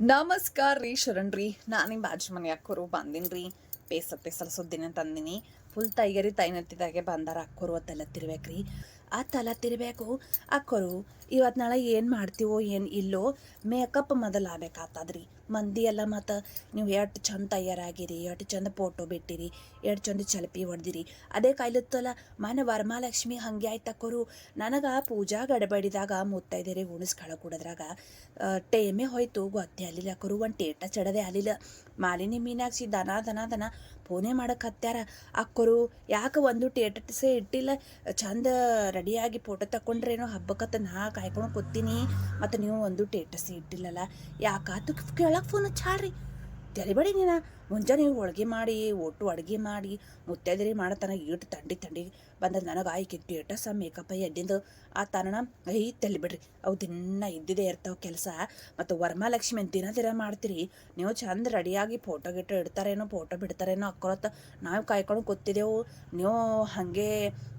ನಮಸ್ಕಾರ ರೀ ಶರಣ್ ರೀ. ನಾನು ನಿಮ್ಮ ಬಾಜು ಮನೆ ಅಕ್ಕೋರು ಬಂದೀನಿ ರೀ. ಪೇಸತ್ತೆ ಸುದ್ದಿನ ತಂದಿನಿ. ಫುಲ್ ತೈಗರಿ ತೈನತ್ತಿದಾಗೆ ಬಂದಾರ ಅಕ್ಕೋರು ತಿರ್ಬೇಕು ತಿರ್ಬೇಕ್ರಿ ಆ ತಲೆ ತಿರ್ಬೇಕು. ಅಕ್ಕರು ಇವತ್ತು ನಾಳೆ ಏನು ಮಾಡ್ತೀವೋ, ಏನು ಇಲ್ಲೋ ಮೇಕಪ್ ಮೊದಲು ಮಂದಿ ಎಲ್ಲ ಮತ್ತು ನೀವು ಎಷ್ಟು ಚಂದ ತಯಾರಾಗಿರಿ, ಎಷ್ಟು ಚಂದ ಫೋಟೋ ಬಿಟ್ಟಿರಿ, ಎಷ್ಟು ಚಂದ ಚಲಪಿ ಹೊಡೆದಿರಿ. ಅದೇ ಕಾಯ್ಲತ್ತಲ್ಲ, ಮನೆ ವರಮಾಲಕ್ಷ್ಮಿ ಹಾಗೆ ಆಯ್ತು ಅಕ್ಕೋರು. ನನಗೆ ಪೂಜಾ ಗಡಬಡಿದಾಗ ಮುತ್ತೈದೇರಿ ಉಣಿಸ್ಕಳ ಕುಡದ್ರಾಗ ಟೈಮೇ ಹೋಯ್ತು, ಗೊತ್ತೇ ಅಲ್ಲಿಲ್ಲ ಅಕ್ಕರು, ಒಂದು ಟೇಟ ಚಡದೆ ಅಲ್ಲಿಲ್ಲ ಮಾಲಿನಿ ಮೀನಾಕ್ಷಿ ದನ ದನ ದನ ಫೋನೇ ಮಾಡಕ್ಕೆ ಹತ್ಯಾರ. ಅಕ್ಕರು, ಯಾಕೆ ಒಂದು ಟೇಟಸೇ ಇಟ್ಟಿಲ್ಲ, ಚಂದ ರೆಡಿಯಾಗಿ ಫೋಟೋ ತಕೊಂಡ್ರೇನೋ ಹಬ್ಬಕ್ಕತ್ತ ನಾ ಕಾಯ್ಕೊಂಡು ಕೂತೀನಿ. ಮತ್ತು ನೀವು ಒಂದು ಟೇಟಸ್ ಇಟ್ಟಿಲ್ಲಲ್ಲ. ಯಾಕಾತು ಕೇಳಕ್ಕೆ ಫೋನ್ ಹಚ್ಚಾಳ್ರಿ? ತೆರಿಬೇಡಿ ನೀನು. ಮುಂಜಾನೆ ಹೋಳ್ಗೆ ಮಾಡಿ, ಒಟ್ಟು ಅಡುಗೆ ಮಾಡಿ ಮುತ್ತೈದರಿ ಮಾಡತನ ಇಟ್ಟು ತಂಡಿ ತಂಡಿ ಬಂದ ನನಗೆ ಆಯ್ಕೆ ಟೇಟಸ ಮೇಕಪ್ ಎದ್ದಿಂದು? ಆ ತನ್ನ ಐ ತಲ್ಲಿ ಬಿಡ್ರಿ, ಅವು ದಿನ ಇದ್ದಿದ್ದೇ ಇರ್ತಾವೆ ಕೆಲಸ. ಮತ್ತು ವರ್ಮಾಲಕ್ಷ್ಮಿ ದಿನ ದಿನ ಮಾಡ್ತೀರಿ. ನೀವು ಚಂದ ರೆಡಿಯಾಗಿ ಫೋಟೋ ಗಿಟೋ ಇಡ್ತಾರೇನೋ, ಫೋಟೋ ಬಿಡ್ತಾರೇನೋ ಅಕ್ಕೊಳತ್ತ ನಾವು ಕಾಯ್ಕೊಂಡು ಕೂತಿದ್ದೆವು ನೀವು ಹಾಗೆ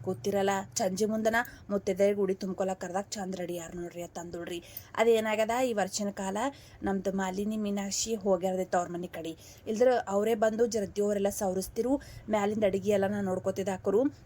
ಕೂತಿರಲ್ಲ. ಚಂಜಿ ಮುಂದನ ಮುತ್ತೈದೆ ಗುಡಿ ತುಂಬ್ಕೊಳಕ್ಕೆ ಕರ್ದಾಗ ಚಂದ ರೆಡಿ ಯಾರು ನೋಡ್ರಿ ಅಂತ ಅಂದುಳ್ರಿ. ಅದೇನಾಗ್ಯದ, ಈ ವರ್ಷನ ಕಾಲ ನಮ್ದು ಮಾಲಿನಿ ಮೀನಾಕ್ಷಿ ಹೋಗ್ಯಾರದೈತೆ ಅವ್ರ ಮನೆ ಕಡೆ. ಇಲ್ದ್ರ ಅವರೇ ಬಂದು ಜರ ದೇವರೆಲ್ಲ ಸವರಿಸ್ತಿರು, ಮ್ಯಾಲಿಂದ ಅಡುಗೆ ಎಲ್ಲ ನಾನು ನೋಡ್ಕೋತಿದ್ದೆ ಹಾಕರು.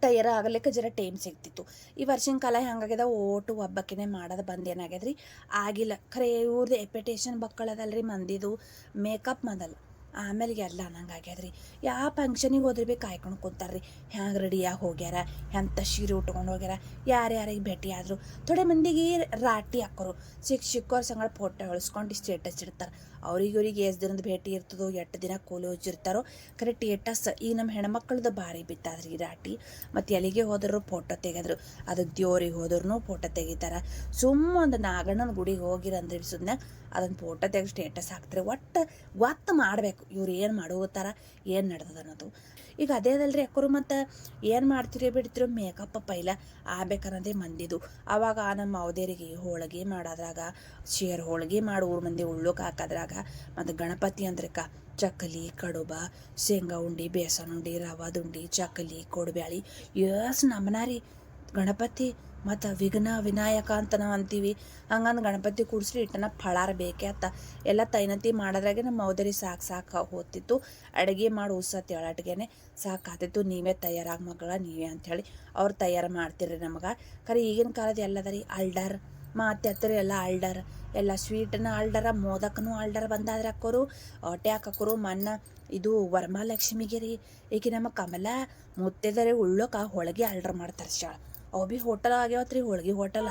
ತಯಾರ ಆಗಲಿಕ್ಕೆ ಜರ ಟೈಮ್ ಸಿಗ್ತಿತ್ತು. ಈ ವರ್ಷಿನ ಕಾಲ ಹೆಂಗಾಗ್ಯದ, ಓಟು ಒಬ್ಬಕ್ಕಿನೇ ಮಾಡೋದು ಬಂದು ಏನಾಗ್ಯದ್ರಿ? ಆಗಿಲ್ಲ. ಖರೆ ಇವ್ರದ್ದು ಎಪಿಟೇಷನ್ ಬಕ್ಕಳದಲ್ರಿ ಮಂದಿದು. ಮೇಕಪ್ ಮೊದಲು. ಆಮೇಲೆ ಎಲ್ಲ ಅನ್ನಂಗೆ ರೀ ಯಾವ ಫಂಕ್ಷನಿಗೆ ಹೋದ್ರೆ ಭೀ ಕಾಯ್ಕೊಂಡು ಕುಂತಾರ್ರಿ. ಹ್ಯಾಂಗೆ ರೆಡಿಯಾಗಿ ಹೋಗ್ಯಾರ? ಎಂಥ ಸೀರೆ ಉಟ್ಕೊಂಡು ಹೋಗ್ಯಾರ? ಯಾರ್ಯಾರಿಗೆ ಭೇಟಿ ಆದರು? ಥೋಡೆ ಮಂದಿಗೆ ರಾಟಿ ಹಾಕೋರು. ಸಿಕ್ಕ ಸಂಗಡ ಫೋಟೋ ಇಳಿಸ್ಕೊಂಡು ಸ್ಟೇಟಸ್ ಇಡ್ತಾರೆ. ಅವ್ರಿಗೆ ಇವ್ರಿಗೆ ಎಷ್ಟು ದಿನದ ಭೇಟಿ ಇರ್ತದೋ, ಎಷ್ಟು ದಿನ ಕೋಲೋಜ್ ಇರ್ತಾರೋ ಕರೆಕ್ಟ್ ಟೇಟಸ್ ಈ ನಮ್ಮ ಹೆಣ್ಮಕ್ಳದ್ದು ಭಾರಿ ಬಿತ್ತಾದ್ರಿ ಈ ರಾಟಿ. ಮತ್ತು ಎಲ್ಲಿಗೆ ಹೋದ್ರು ಫೋಟೋ ತೆಗೆದ್ರು. ಅದು ದೇವ್ರಿಗೆ ಹೋದ್ರೂ ಫೋಟೋ ತೆಗಿತಾರೆ. ಸುಮ್ಮ ಒಂದು ನಾಗಣ್ಣನ ಗುಡಿಗೆ ಹೋಗಿರಂದ್ರೆ ಸುಮ್ಮನೆ ಅದನ್ನು ಫೋಟೋ ತೆಗೆದು ಸ್ಟೇಟಸ್ ಹಾಕ್ತಾರೆ ಒಟ್ಟು ಗೊತ್ತು ಮಾಡಬೇಕು. ಇವ್ರು ಏನು ಮಾಡೋತಾರ ಏನು ನಡ್ದದ ಅನ್ನೋದು. ಈಗ ಅದೇ ಅದಲ್ರಿ ಅಕ್ಕರು ಮತ್ತು ಏನು ಮಾಡ್ತೀರಿ ಬಿಡ್ತೀರಿ ಮೇಕಪ್ ಪೈಲ ಆಗ್ಬೇಕನ್ನೋದೇ ಮಂದಿದು. ಆವಾಗ ನಮ್ಮ ಮಾವದೇರಿಗೆ ಹೋಳಿಗೆ ಮಾಡೋದ್ರಾಗ, ಶೇರ್ ಹೋಳಿಗೆ ಮಾಡಿ ಊರು ಮಂದಿ ಉಳ್ಳೋಕೆ ಹಾಕೋದ್ರಾಗ ಮತ್ತು ಗಣಪತಿ ಅಂದ್ರೆ ಕ ಚಕ್ಕಲಿ ಕಡುಬ, ಶೇಂಗಾ ಉಂಡೆ, ಬೇಸನ್ ಉಂಡೆ, ರವಾದ ಉಂಡೆ ಚಕ್ಕಲಿ ಕೊಡಬ್ಯಾಳಿ. ಎಸ್ ನಮ್ಮನಾರಿ ಗಣಪತಿ ಮತ್ತು ವಿಘ್ನ ವಿನಾಯಕ ಅಂತ ನಾವು ಅಂತೀವಿ. ಹಂಗಂದು ಗಣಪತಿ ಕೂಡಿಸ್ರಿ ಇಟ್ಟನ ಫಳಾರ ಬೇಕೇ ಅತ್ತ. ಎಲ್ಲ ತೈನತಿ ಮಾಡೋದ್ರಾಗೆ ನಮ್ಮ ಮೌದರಿ ಸಾಕು ಸಾಕು ಹೋಗ್ತಿತ್ತು. ಅಡುಗೆ ಮಾಡಿ ಉಸತ್ತಿ ಹೇಳಟ್ಗೆನೆ ಸಾಕಾತಿತ್ತು. ನೀವೇ ತಯಾರಾಗಿ ಮಗಳ, ನೀವೇ ಅಂಥೇಳಿ ಅವ್ರು ತಯಾರು ಮಾಡ್ತಿರ್ರಿ ನಮಗೆ. ಖರೆ ಈಗಿನ ಕಾಲದ ಎಲ್ಲದ ರೀ ಅಲ್ಡರ್, ಮಾತೆ ಹತ್ತಿರ ಎಲ್ಲ ಅಲ್ಡರ್. ಎಲ್ಲ ಸ್ವೀಟನ್ನ ಅಲ್ಡರ, ಮೋದಕನೂ ಅಲ್ಡರ್ ಬಂದಾದ್ರೆ ಹಾಕೋರು ಹೊಟ್ಟೆ ಹಾಕೋರು ಮನ್ನ, ಇದು ವರಮಹಾಲಕ್ಷ್ಮಿಗೆ ರೀ. ಈಗ ನಮ್ಮ ಕಮಲ ಮುತ್ತೆದರೆ ಉಳ್ಳೋಕ ಹೋಳಿಗೆ ಆಲ್ಡರ್ ಮಾಡ್ತಾರೆ ಶಾಳ. ಅವು ಭೀ ಹೋಟೆಲ್ ಆಗ್ಯಾವತ್ತು ರೀ ಹೋಳ್ಗೆ ಹೋಟೆಲ.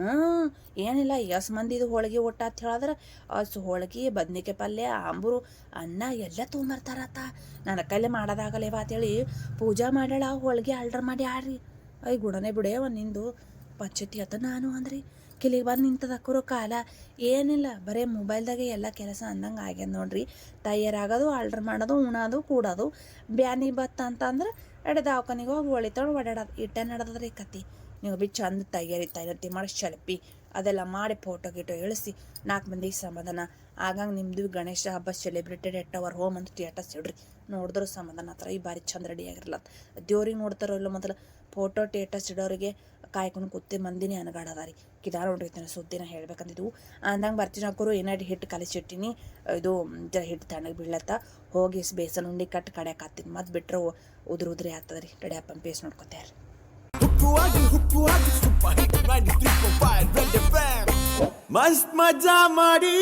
ಹ್ಞೂ ಏನಿಲ್ಲ ಎಸ್ ಮಂದಿದು ಹೋಳಿಗೆ ಊಟ ಅಂತ ಹೇಳಿದ್ರೆ ಅಷ್ಟು ಹೋಳ್ಗೆ, ಬದ್ನಿಕಾಯಿ ಪಲ್ಯ, ಆಂಬೂರು, ಅನ್ನ ಎಲ್ಲ ತೊಗೊಂಬರ್ತಾರತ್ತ ನನ್ನ ಕೈಲಿ ಮಾಡೋದಾಗಲೇವ ಅಂತೇಳಿ ಪೂಜಾ ಮಾಡ್ಯಾಳ, ಹೋಳಿಗೆ ಆರ್ಡ್ರ್ ಮಾಡಿ ಆಡ್ರಿ ಐ ಗುಡನೆ ಬಿಡೇವ ನಿಂದು. ಪಚ್ಚತಿ ಅತ್ತ ನಾನು ಅಂದ್ರಿ. ಕಿಲಿಗೆ ಬಂದು ನಿಂತದ ಅಕ್ಕರು ಕಾಲ. ಏನಿಲ್ಲ, ಬರೀ ಮೊಬೈಲ್ದಾಗೆ ಎಲ್ಲ ಕೆಲಸ ಅಂದಂಗೆ ಆಗ್ಯದ ನೋಡ್ರಿ. ತಯಾರಾಗೋದು, ಆರ್ಡ್ರ್ ಮಾಡೋದು, ಉಣೋದು, ಕೂಡೋದು. ಬ್ಯಾನಿ ಬತ್ತ ಅಂತಂದ್ರೆ ಎಡೆ ದವಾಖಾನಿಗೆ ಹೋಗಿ ಒಳಿತೊಳು ಓಡಾಡೋದು ಇಟ್ಟ ನಡೆದದ್ರಿ ಕತಿ ನೀವು ಬಿ ಚಂದ ತಯಾರಿ ತಯಾರಿ ಮಾಡಿ ಶೆಲ್ಪಿ ಅದೆಲ್ಲ ಮಾಡಿ ಫೋಟೋ ಗಿಟೋ ಇಳಿಸಿ ನಾಲ್ಕು ಮಂದಿಗೆ ಸಮಾಧಾನ. ಆಗಾಗ ನಿಮ್ಮದು ಗಣೇಶ ಹಬ್ಬ ಸೆಲೆಬ್ರೇಟೆಡ್ ಎಟ್ ಅವರ್ ಹೋಮ್ ಅಂತ ಸ್ಟೇಟಸ್ ಇಡ್ರಿ ನೋಡಿದ್ರು ಸಮಾಧಾನ. ಹತ್ರ ಈ ಬಾರಿ ಚಂದ ರೆಡಿ ಆಗಿರಲ್ಲ ದೇವ್ರಿಗೆ ನೋಡ್ತಾರೋ ಇಲ್ಲ ಮೊದಲು ಫೋಟೋ ಥಿಯೇಟರ್ಸ್ ಇಡೋರಿಗೆ ಕಾಯ್ಕೊಂಡು ಕೂತಿ ಮಂದಿನೇ ಅನಗಾಡದ ರೀ ತನ್ನ ಸುದ್ದಿನ ಹೇಳ್ಬೇಕಂದಿದ್ವು ಅಂದಂಗೆ ಬರ್ತೀನಿ ಹಾಕೋರು ಏನಾದ್ರು ಹಿಟ್ಟು ಕಲಿಸಿಟ್ಟಿನಿ ಇದು ಜರ ಹಿಟ್ಟು ತಣ್ಣಗೆ ಬೀಳತ್ತ. ಹೋಗಿ ಬೇಸನ್ ಉಂಡಿ ಕಟ್ ಕಡ್ಯಾಕ ಹತ್ತೀನಿ ಮತ್ತು ಬಿಟ್ರೆ ಉದ್ರ ಉದ್ರಿ ಆಗ್ತದ ರೀ ರೆಡಿ ಪೇಸ್ ನೋಡ್ಕೊತಾರೆ ಹುಕ್ಕುವಾಗಿ ಹುಕ್ಕುವಾಗಿ ಸೂಪರ್ ಹಿಟ್ 93.5 ರೆಡ್ ಎಫ್ಎಂ ಮಸ್ತ್ ಮಜಾ ಮಾಡಿ.